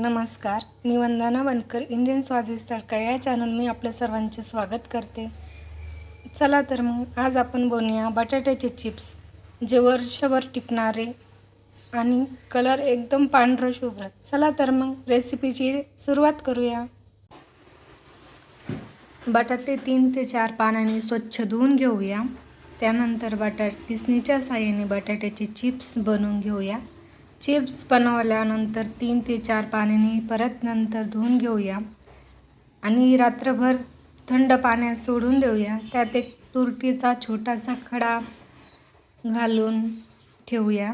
नमस्कार मी वंदना बनकर इंडियन स्वादिष्ट तडका या चॅनल मी आपल्या सर्वांचे स्वागत करते. चला तर मग आज आपण बनवूया बटाट्याचे चिप्स जे वर्षभर टिकणारे आणि कलर एकदम पांढरं शुभ्र. चला तर मग रेसिपीची सुरुवात करूया. बटाटे तीन ते चार पानाने स्वच्छ धुवून घेऊया. त्यानंतर बटाट किसणीच्या साह्याने बटाट्याचे चिप्स बनवून घेऊया. चिप्स बनवल्यानंतर तीन ते चार पाण्याने परत नंतर धुवून घेऊया. आणि रात्रभर थंड पाण्यात सोडून देऊया. त्यात एक तुरटीचा छोटासा खडा घालून ठेवूया.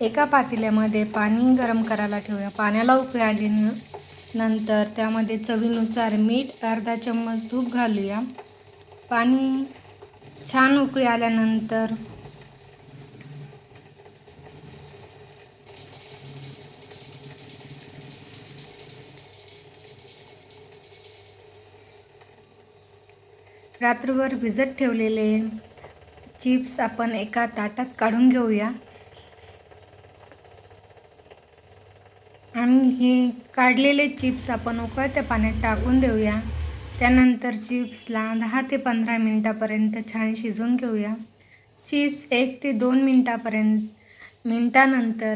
एका पातेल्यामध्ये पाणी गरम करायला ठेवूया. पाण्याला उकळी आली नंतर त्यामध्ये चवीनुसार मीठ अर्धा चम्मच तूप घालूया. पाणी छान उकळी आल्यानंतर रात्रभर भिजत ठेवलेले चिप्स आपण एका ताटात काढून घेऊया. आणि हे काढलेले चिप्स आपण उकळत्या पाण्यात टाकून देऊया. त्यानंतर चिप्सला दहा ते पंधरा मिनटापर्यंत छान शिजवून घेऊया. चिप्स एक ते दोन मिनटापर्यंत मिनटानंतर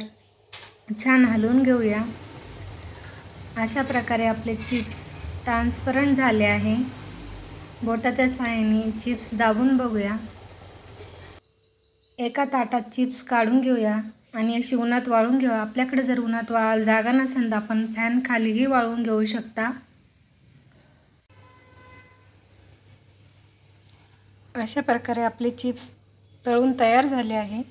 छान हलवून घेऊया. अशा प्रकारे आपले चिप्स ट्रान्सपरंट झाले आहे. बोटाच्या सहाय्याने चिप्स दाबून बघूया. एका ताटात चिप्स काढून घेऊया आणि अशी उन्हात वाळून घेऊ आपल्याकडे जर उन्हात वाळ जागा नसेल तर आपण फॅन खालीही वाळून घेऊ शकता. अशा प्रकारे आपले चिप्स तळून तयार झाले आहे.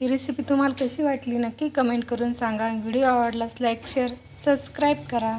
ही रेसिपी तुम्हाला कशी वाटली नक्की कमेंट करून सांगा. व्हिडिओ आवडल्यास लाईक शेअर सबस्क्राईब करा.